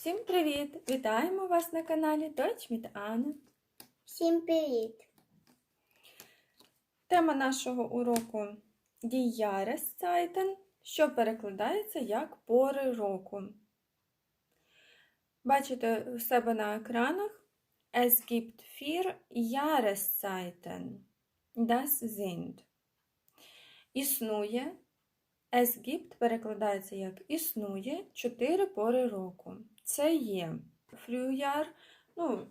Всім привіт! Вітаємо вас на каналі Deutsch mit Anne. Всім привіт! Тема нашого уроку Die Jahreszeiten, що перекладається як пори року. Бачите у себе на екранах Es gibt vier Jahreszeiten. Das sind. Існує. Es gibt перекладається як існує чотири пори року. Це є Frühjahr, ну,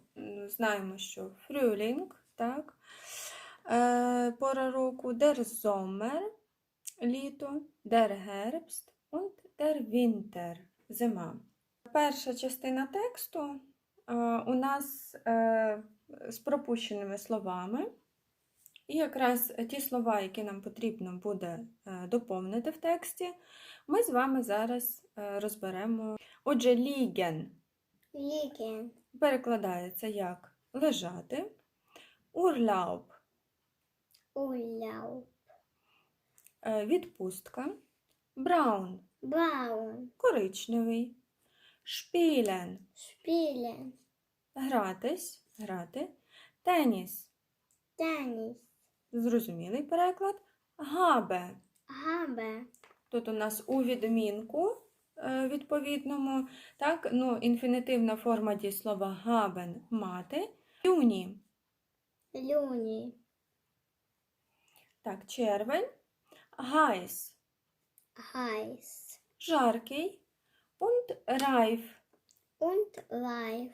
знаємо, що Frühling, так, е, пора року, der Sommer, літо, der Herbst und der Winter, зима. Перша частина тексту е, у нас е, з пропущеними словами. І якраз ті слова, які нам потрібно буде е, доповнити в тексті, ми з вами зараз е, розберемо. Отже, ліген Ліген, перекладається як лежати, урлауб Урляу, е, відпустка, браун Браун, коричневий, шпілен Шпілен, гратись, грати, теніс Теніс, зрозумілий переклад, габе. Габе, Тут у нас у відмінку е, відповідному, так, ну, інфінітивна форма дієслова габен мати, юні. Люні, Так, червень, гайс, Хайс, жаркий, und райф, und Лайф.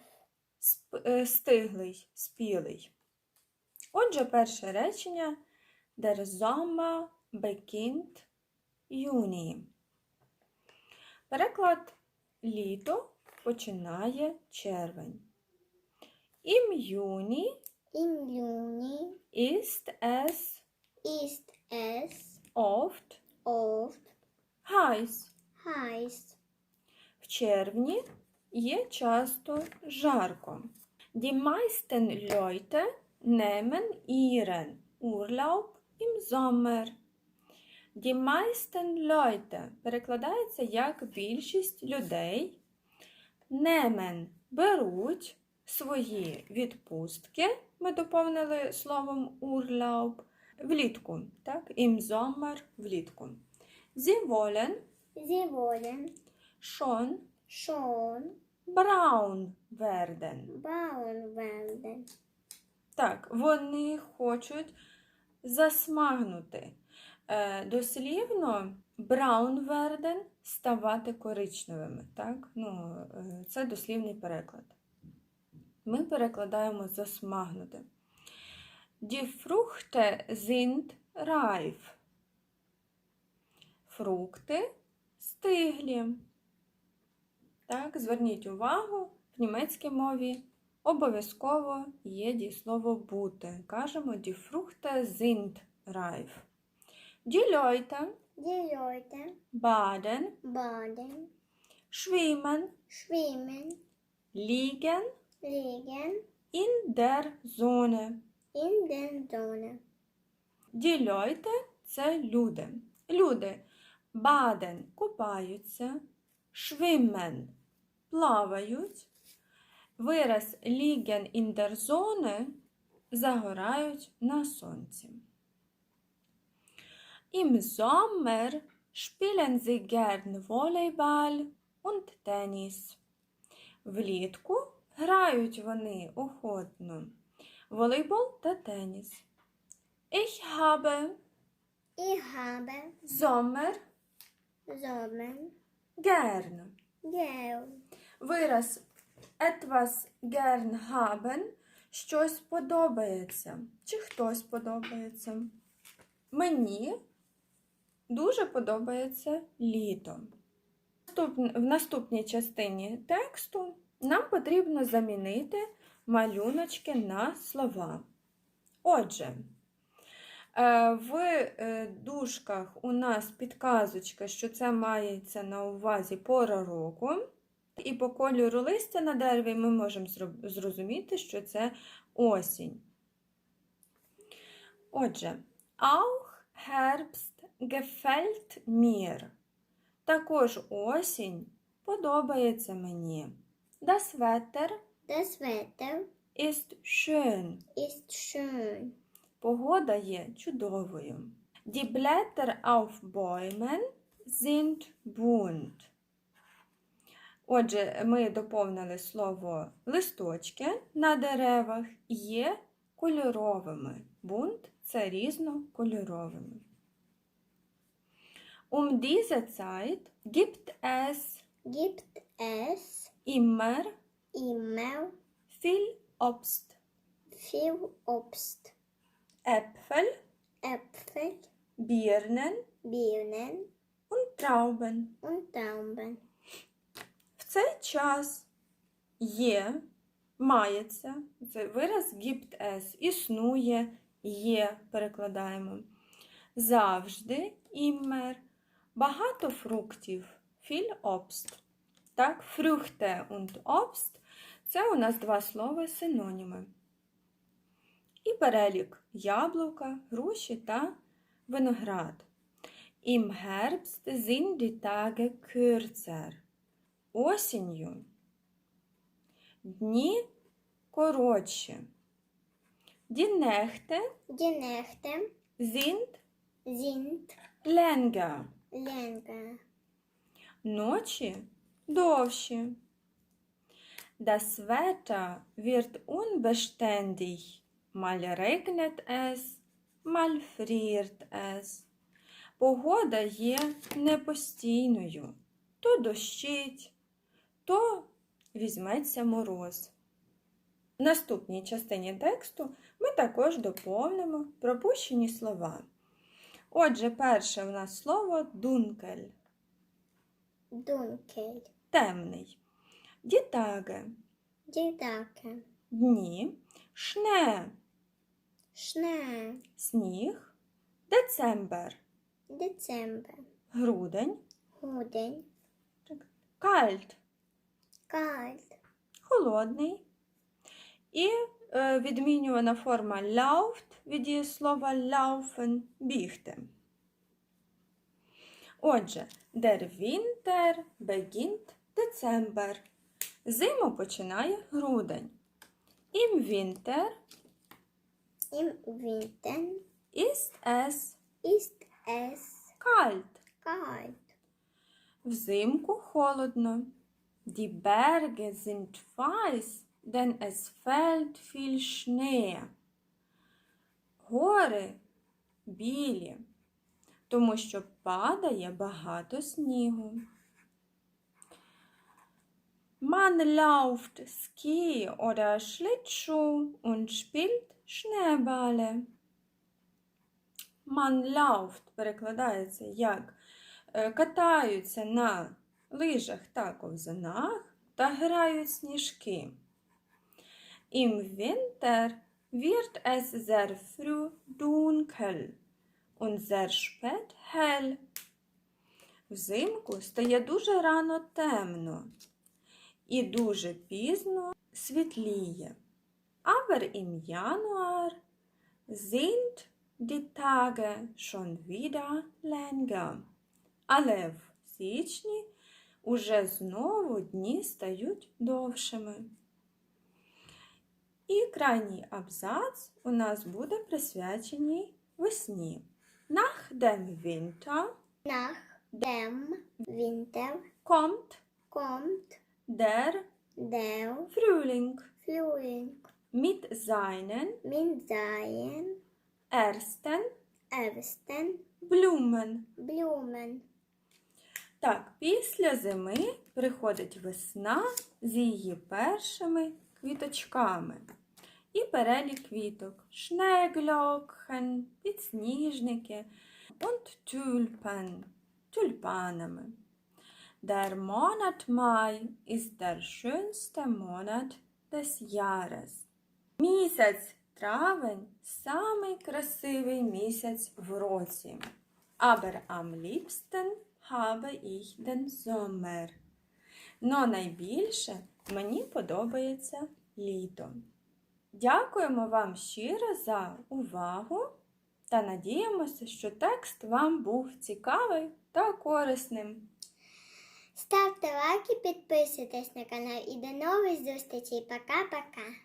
сп- е, стиглий, спілий. Отже, перше речення Der Sommer beginnt Juni. Переклад літо починає червень. Im Juni Im Juni ist es ist es oft oft heiß. heiß. В червні є часто жарко. Die meisten Leute nehmen ihren Urlaub im Sommer. Die meisten Leute перекладається як більшість людей. Nehmen беруть свої відпустки. Ми доповнили словом Urlaub влітку. Так? Im Sommer влітку. Sie wollen Sie wollen schon schon braun werden. braun werden. Так, вони хочуть засмагнути. Е, дослівно werden ставати коричневими. Так? Ну, е, це дослівний переклад. Ми перекладаємо засмагнути. Die Früchte sind reif. Фрукти стиглі. Так, зверніть увагу, в німецькій мові обов'язково є дієслово бути. Кажемо die Früchte sind reif. Die Leute Die Leute baden, baden, schwimmen, schwimmen, liegen liegen in der Sonne. in der Sonne. Die Leute – це люди. Люди baden – купаються, schwimmen – плавають, вираз der Sonne – загорають на сонці. Im Sommer spielen sie gern Volleyball und Tennis. Влітку грають вони охотно волейбол та теніс. Ich habe Ich habe Sommer Sommer gern. gern. Вираз etwas gern haben щось подобається. Чи хтось подобається. Мені дуже подобається літо. В наступній частині тексту нам потрібно замінити малюночки на слова. Отже, е, в е, дужках у нас підказочка, що це мається на увазі пора року. І по кольору листя на дереві ми можемо зрозуміти, що це осінь. Отже, auch Herbst gefällt mir. Також осінь подобається мені. Das Wetter Das Wetter ist schön. ist schön. Погода є чудовою. Die Blätter auf Bäumen sind bunt. Отже, ми доповнили слово листочки на деревах є кольоровими. Bunt – це різнокольоровими. Um diese Zeit gibt es Gibt es immer immer viel Obst. viel Obst, Äpfel, Äpfel, Birnen Birnen und Trauben. und Trauben. Цей час є, мається, це вираз gibt es, існує, є, перекладаємо. Завжди, immer, багато фруктів, viel Obst. Так, Früchte und Obst – це у нас два слова синоніми. І перелік яблука, груші та виноград. Im Herbst sind die Tage kürzer. Осінню дні коротші. Die Nächte Die Nächte sind sind länger. länger. Ночі довші. Das Wetter wird unbeständig. Mal regnet es, mal friert es. Погода є непостійною. То дощить, то візьметься мороз. В наступній частині тексту ми також доповнимо пропущені слова. Отже, перше в нас слово дункель Dunkel. темний. Дітаге Tage. дні, шне, Schnee. сніг, децембер, Dezember. грудень, Hoden. кальт. Холодний. І е, відмінювана форма lauft від дієслова laufen бігти. Отже, der Winter beginnt Dezember. Зиму починає грудень. Im Winter Im Winter ist es ist es kalt. kalt. Взимку холодно. Die Berge sind weiß, denn es fällt viel Schnee. Гори білі, тому що падає багато снігу. Man lauft Ski oder Schlittschuh und spielt Schneeballe. Man lauft перекладається як е, катаються на лижах та ковзанах та грають сніжки. Im Winter wird es sehr früh dunkel und sehr spät hell. Взимку стає дуже рано темно і дуже пізно світліє. Aber im Januar sind die Tage schon wieder länger. Але в січні уже знову дні стають довшими. І крайній абзац у нас буде присвячений весні. Nach dem Winter Nach dem Winter kommt kommt der der Frühling Frühling mit seinen mit seinen ersten ersten Blumen. Blumen. Так, після зими приходить весна з її першими квіточками. І перелік квіток. Шнегльокхен, підсніжники und Tulpen, тюльпанами. Der Monat Mai ist der schönste Monat des Jahres. Місяць травень самий красивий місяць в році. Aber am liebsten habe ich den Sommer. Но найбільше мені подобається літо. Дякуємо вам щиро за увагу та надіємося, що текст вам був цікавий та корисним. Ставте лайки, підписуйтесь на канал і до нових зустрічей. Пока-пока.